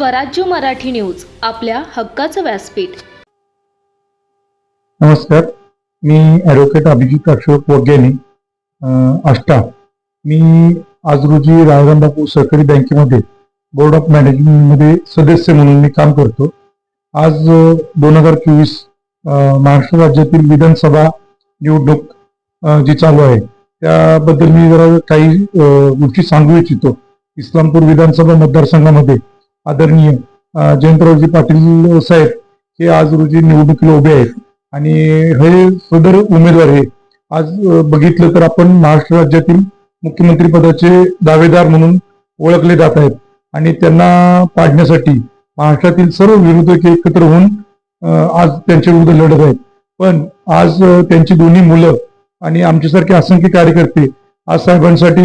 स्वराज्य मराठी न्यूज आपल्या हक्काचं व्यासपीठ. नमस्कार मी ॲडव्होकेट अभिजित अशोक वग्यानी अष्टा मी आज रोजी रायगंज सहकारी बँकेमध्ये बोर्ड ऑफ मॅनेजमेंटमध्ये सदस्य म्हणून मी काम करतो. आज दोन हजार चोवीस महाराष्ट्र राज्यातील विधानसभा निवडणूक जी चालू आहे त्याबद्दल मी जरा काही गोष्टी सांगू इच्छितो. इस्लामपूर विधानसभा मतदारसंघामध्ये आदरणीय जयंतरावजी पाटील साहेब हे आज रोजी निवडणुकीला उभे आहेत. आणि हे सदर उमेदवार हे. आज बघितलं तर आपण महाराष्ट्र राज्यातील मुख्यमंत्री पदाचे दावेदार म्हणून ओळखले जात आहेत. आणि त्यांना पाडण्यासाठी महाराष्ट्रातील सर्व विरोधक एकत्र होऊन आज त्यांच्या विरुद्ध लढत आहेत. पण आज त्यांची दोन्ही मुलं आणि आमच्यासारखे असंख्य कार्यकर्ते आज साहेबांसाठी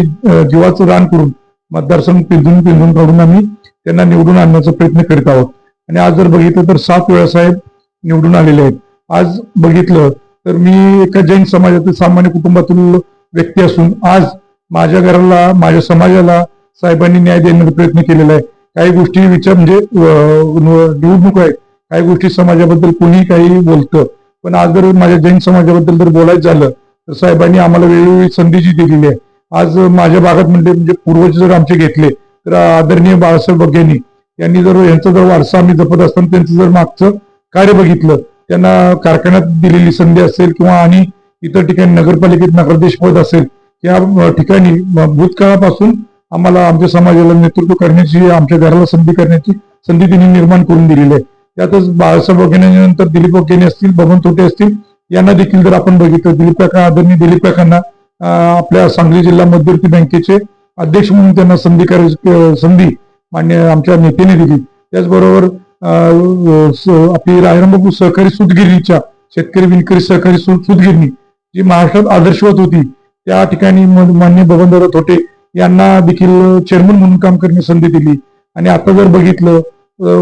जीवाचं दान करून मतदारसंघ पिंजून पिंजून काढून आम्ही त्यांना निवडून आणण्याचा प्रयत्न करीत आहोत. आणि आज जर बघितलं तर सात वेळा साहेब निवडून आलेले आहेत. आज बघितलं तर मी एका जैन समाजातील सामान्य कुटुंबातील व्यक्ती असून आज माझ्या घराला माझ्या समाजाला साहेबांनी न्याय देण्याचा प्रयत्न केलेला आहे. काही गोष्टी विचार म्हणजे निवडणूक आहे. काही गोष्टी समाजाबद्दल कोणी काही बोलतं. पण आज जर माझ्या जैन समाजाबद्दल जर बोलायचं झालं तर साहेबांनी आम्हाला वेळोवेळी संधी जी दिलेली आहे आज माझ्या भागात म्हणजे म्हणजे पूर्वज जर आमचे घेतले तर आदरणीय बाळासाहेब बघेनी यांनी जर यांचा जर वारसा आम्ही जपत असताना त्यांचं जर मागचं कार्य बघितलं त्यांना कारखान्यात दिलेली संधी असेल किंवा आणि इतर ठिकाणी नगरपालिकेत नगराध्यक्ष पद असेल या ठिकाणी भूतकाळापासून आम्हाला आमच्या समाजाला नेतृत्व करण्याची आमच्या घराला संधी करण्याची संधी त्यांनी निर्माण करून दिलेली आहे. त्यातच बाळासाहेब वगैरे दिलीप वगैरे असतील बबन तोटे असतील यांना देखील जर आपण बघितलं दिलीप काका आदरणीय दिलीप काकांना आपल्या सांगली जिल्हा मध्यवर्ती बँकेचे अध्यक्ष म्हणून त्यांना संधी कार्य संधी मान्य आमच्या नेत्याने दिली त्याचबरोबर आपली रायरामबाबू सहकारी सूतगिरणीच्या शेतकरी विणकरी सहकारी सूत सूतगिरणी जी महाराष्ट्रात आदर्शवत होती त्या ठिकाणी मान्य बबनदादा थोटे यांना देखील चेअरमन म्हणून काम करण्याची संधी दिली. आणि आता जर बघितलं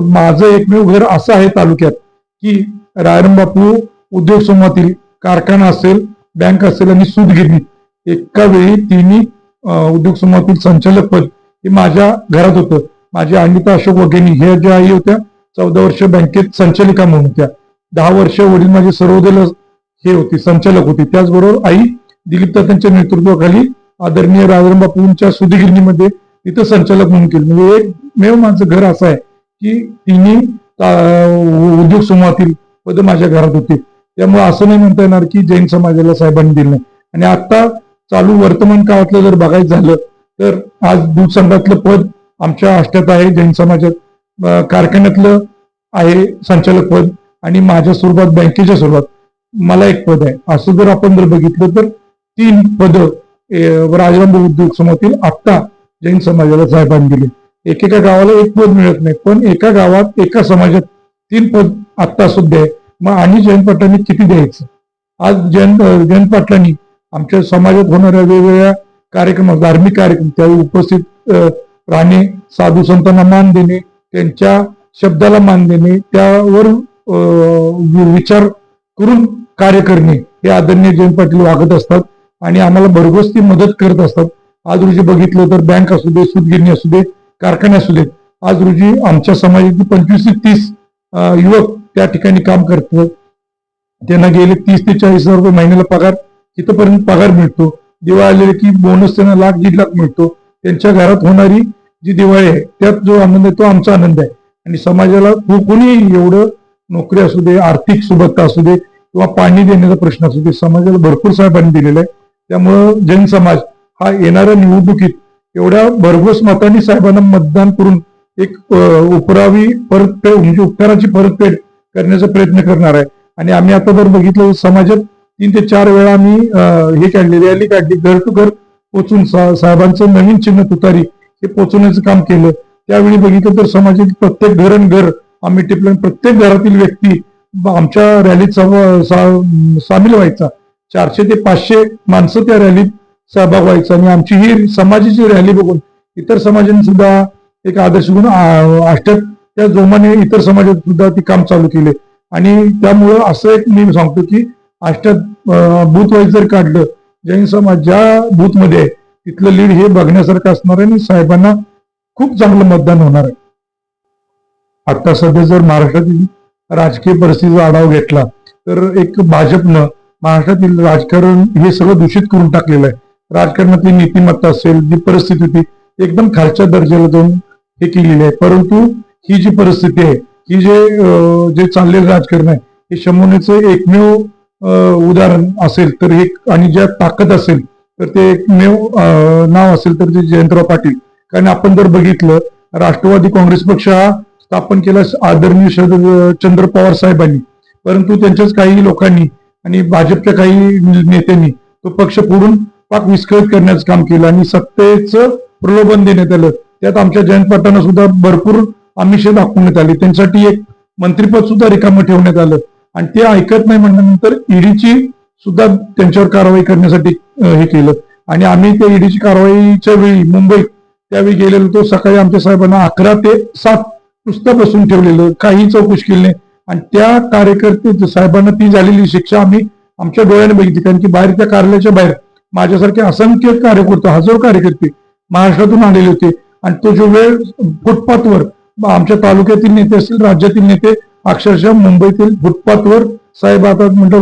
माझं एकमेव घर असं आहे तालुक्यात की रायरामबापू उद्योग समूहातील कारखाना असेल बँक असेल आणि सूतगिरणी. एका वेळी तिन्ही उद्योग समूहातील संचालक पद हे माझ्या घरात होतं. माझ्या अनिता अशोक वगैरे हे ज्या आई होत्या चौदा वर्ष बँकेत संचालिका म्हणून होत्या. दहा वर्ष वडील माझे सर्वोदय हे होते संचालक होते. त्याचबरोबर आई दिलीप तात्यांच्या नेतृत्वाखाली आदरणीय राजमबापूंच्या सुधीगिरणीमध्ये तिथं संचालक म्हणून केलं. म्हणजे एकमेव माझं घर असं आहे की तिन्ही उद्योग समूहातील पद माझ्या घरात होते. त्यामुळे असं नाही म्हणता येणार की जैन समाजाला साहेबांनी दिलं आणि आता चालू वर्तमान काळातलं जर बघायचं झालं तर आज दूध संघातलं पद आमच्या आष्ट्यात आहे जैन समाजात कारखान्यातलं आहे संचालक पद आणि माझ्या स्वरूपात बँकेच्या स्वरूपात. मला एक पद आहे. असं जर आपण जर बघितलं तर तीन पद राजराम उद्योग समूहातील आत्ता जैन समाजाला साहेबांनी दिले. एकेका गावाला एक पद मिळत नाही पण एका गावात एका समाजात तीन पद आत्ता सुद्धा आहे. मग आणि जयंत पाटलांनी किती द्यायचं? आज जयंत जयंत पाटलांनी आमच्या समाजात होणाऱ्या वेगवेगळ्या कार्यक्रम धार्मिक कार्यक्रम त्यावेळी उपस्थित अं, राहणे साधू संतांना मान देणे त्यांच्या शब्दाला मान देणे त्यावर विचार करून कार्य करणे हे आदरणीय जयंत पाटील वागत असतात आणि आम्हाला भरघोस ती मदत करत असतात. आज रोजी बघितलं तर बँक असू दे सूतगिरणी असू दे कारखाने असू देत आज रोजी आमच्या समाजातील पंचवीस ते तीस युवक त्या ठिकाणी काम करतात. त्यांना गेले तीस ते चाळीस हजार रुपये महिन्याला पगार तिथपर्यंत पगार मिळतो. दिवाळी आले की बोनस त्यांना लाख दीड लाख मिळतो. त्यांच्या घरात होणारी जी दिवाळी आहे त्यात जो आनंद आहे तो आमचा आनंद आहे. आणि समाजाला कोणी एवढं नोकरी असू दे आर्थिक सुबत्ता असू दे किंवा पाणी देण्याचा प्रश्न असू दे समाजाला भरपूर साहेबांनी दिलेला आहे. त्यामुळं जैन समाज हा येणाऱ्या निवडणुकीत एवढ्या भरघोस मतांनी साहेबांना मतदान करून एक उपरावी परतफेड म्हणजे उपकाराची परतफेड करण्याचा प्रयत्न करणार आहे. आणि आम्ही आता जर बघितलं तर समाजात तीन ते चार वेळा आम्ही हे काढली रॅली काढली. घर टू घर पोचून साहेबांचं नवीन चिन्ह तुतारी हे पोचवण्याचं काम केलं. त्यावेळी बघितलं तर समाजातील प्रत्येक घरण घर आम्ही टिपलं प्रत्येक घरातील व्यक्ती आमच्या रॅलीत सामील व्हायचा. चारशे ते पाचशे माणसं त्या रॅलीत सहभाग व्हायचा. आणि आमची ही समाजाची रॅली बघून इतर समाजाने सुद्धा एक आदर्श घेऊन अष्टक आष्ट्यात त्या जोमाने इतर समाजात सुद्धा ती काम चालू केले. आणि त्यामुळं असं एक मी सांगतो की अष्ट बूथ वाईज जर काढलं जैन समाज ज्या बूथमध्ये आहे तिथलं लीड हे बघण्यासारखं असणार आहे आणि साहेबांना खूप चांगलं मतदान होणार आहे. आता सध्या जर महाराष्ट्रातील राजकीय परिस्थितीचा आढावा घेतला तर एक भाजपनं महाराष्ट्रातील राजकारण हे सगळं दूषित करून टाकलेलं आहे. राजकारणातली नीतिमत्ता असेल जी परिस्थिती होती एकदम खालच्या दर्जाला जाऊन हे केलेली आहे. परंतु ही जी परिस्थिती आहे ही जे जे चाललेलं राजकारण आहे हे शमवण्याचं एकमेव उदाहरण असेल तर हे आणि ज्या ताकद असेल तर ते एकमेव नाव असेल तर ते जयंतराव पाटील. कारण आपण जर बघितलं राष्ट्रवादी काँग्रेस पक्ष हा स्थापन केला आदरणीय शरद चंद्र पवार साहेबांनी. परंतु त्यांच्याच काही लोकांनी आणि भाजपच्या काही नेत्यांनी तो पक्ष फोडून पाक विस्कळीत करण्याचं काम केलं आणि सत्तेचं प्रलोभन देण्यात आलं. त्यात आमच्या जयंत पाटलांना सुद्धा भरपूर आमिष दाखवण्यात आली. त्यांच्यासाठी एक मंत्रिपद सुद्धा रिकामं ठेवण्यात आलं. आणि ते ऐकत नाही म्हणल्यानंतर ईडीची सुद्धा त्यांच्यावर कारवाई करण्यासाठी हे केलं. आणि आम्ही त्या ईडीची कारवाईच्या वेळी मुंबईत त्यावेळी गेलेलो तो सकाळी आमच्या साहेबांना अकरा ते सात नुसतं बसून ठेवलेलं काही चौकशी केली नाही. आणि त्या कार्यकर्ते साहेबांना ती झालेली शिक्षा आम्ही आमच्या डोळ्याने बघितली कारण की बाहेर त्या कार्यालयाच्या बाहेर माझ्यासारखे असंख्य कार्यकर्ते हजारो कार्यकर्ते महाराष्ट्रातून आलेले होते. आणि तो जो वेळ फुटपाथवर आमच्या तालुक्यातील नेते असतील राज्यातील नेते अक्षरशः मुंबईतील फुटपाथवर साहेब आता म्हणतात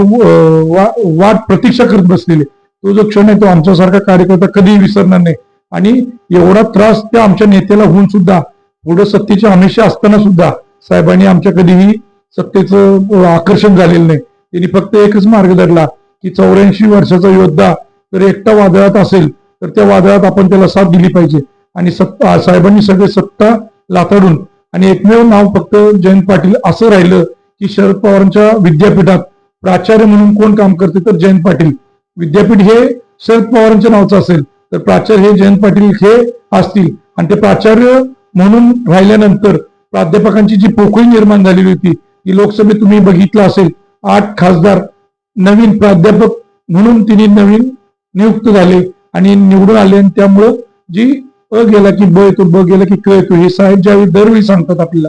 वा- वाट प्रतीक्षा करत बसलेले. तो जो क्षण आहे तो आमच्यासारखा कार्यकर्ता कधीही विसरणार नाही. आणि एवढा त्रास त्या आमच्या नेत्याला होऊन सुद्धा पुढे सत्तेच्या हमेशा असताना सुद्धा साहेबांनी आमच्या कधीही सत्तेचं आकर्षण झालेलं नाही. त्यांनी फक्त एकच मार्ग धरला की चौऱ्याऐंशी वर्षाचा योद्धा जर एकटा वादळात असेल तर त्या वादळात आपण त्याला साथ दिली पाहिजे. आणि सत्ता साहेबांनी सगळे सत्ता लाताडून आणि एकमेव नाव फक्त जयंत पाटील असं राहिलं की शरद पवारांच्या विद्यापीठात प्राचार्य म्हणून कोण काम करते तर जयंत पाटील. विद्यापीठ हे शरद पवारांच्या नावाचं असेल तर प्राचार्य हे जयंत पाटील हे असतील. आणि ते प्राचार्य म्हणून राहिल्यानंतर प्राध्यापकांची जी पोकळी निर्माण झालेली होती ती लोकसभेत तुम्ही बघितलं असेल आठ खासदार नवीन प्राध्यापक म्हणून तिने नवीन नियुक्त झाले आणि निवडून आले आणि त्यामुळं जी अ गेला की ब येतो ब गेला की क येतो हे साहेब ज्यावेळी दरवेळी सांगतात आपल्याला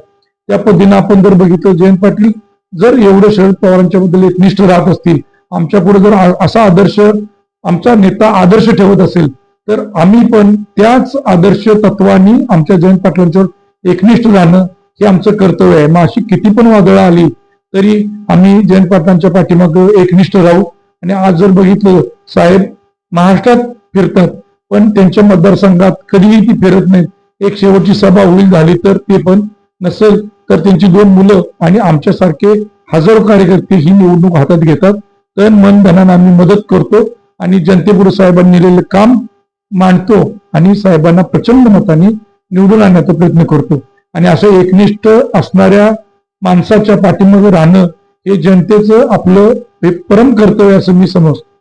त्या पद्धतीनं आपण जर बघितलं जयंत पाटील जर एवढं शरद पवारांच्या बद्दल एकनिष्ठ राहत असतील आमच्या पुढे जर असा आदर्श आमचा नेता आदर्श ठेवत असेल तर आम्ही पण त्याच आदर्श तत्वानी आमच्या जयंत पाटलांच्यावर एकनिष्ठ राहणं हे आमचं कर्तव्य आहे. मग अशी किती पण वादळं आली तरी आम्ही जयंत पाटलांच्या पाठीमागं एकनिष्ठ राहू. आणि आज जर बघितलं साहेब महाराष्ट्रात फिरतात पण त्यांच्या मतदारसंघात कधीही ती फिरत नाहीत. एक शेवटची सभा होईल झाली तर ते पण नसेल तर त्यांची दोन मुलं आणि आमच्यासारखे हजारो कार्यकर्ते ही निवडणूक हातात घेतात. तन मन धनानं आम्ही मदत करतो आणि जनतेपुढे साहेबांनी लिहिलेलं काम मांडतो आणि साहेबांना प्रचंड मताने निवडून आणण्याचा प्रयत्न करतो. आणि असं एकनिष्ठ असणाऱ्या माणसाच्या पाठीमागे राहणं हे जनतेचं आपलं हे परम कर्तव्य असं मी समजतो.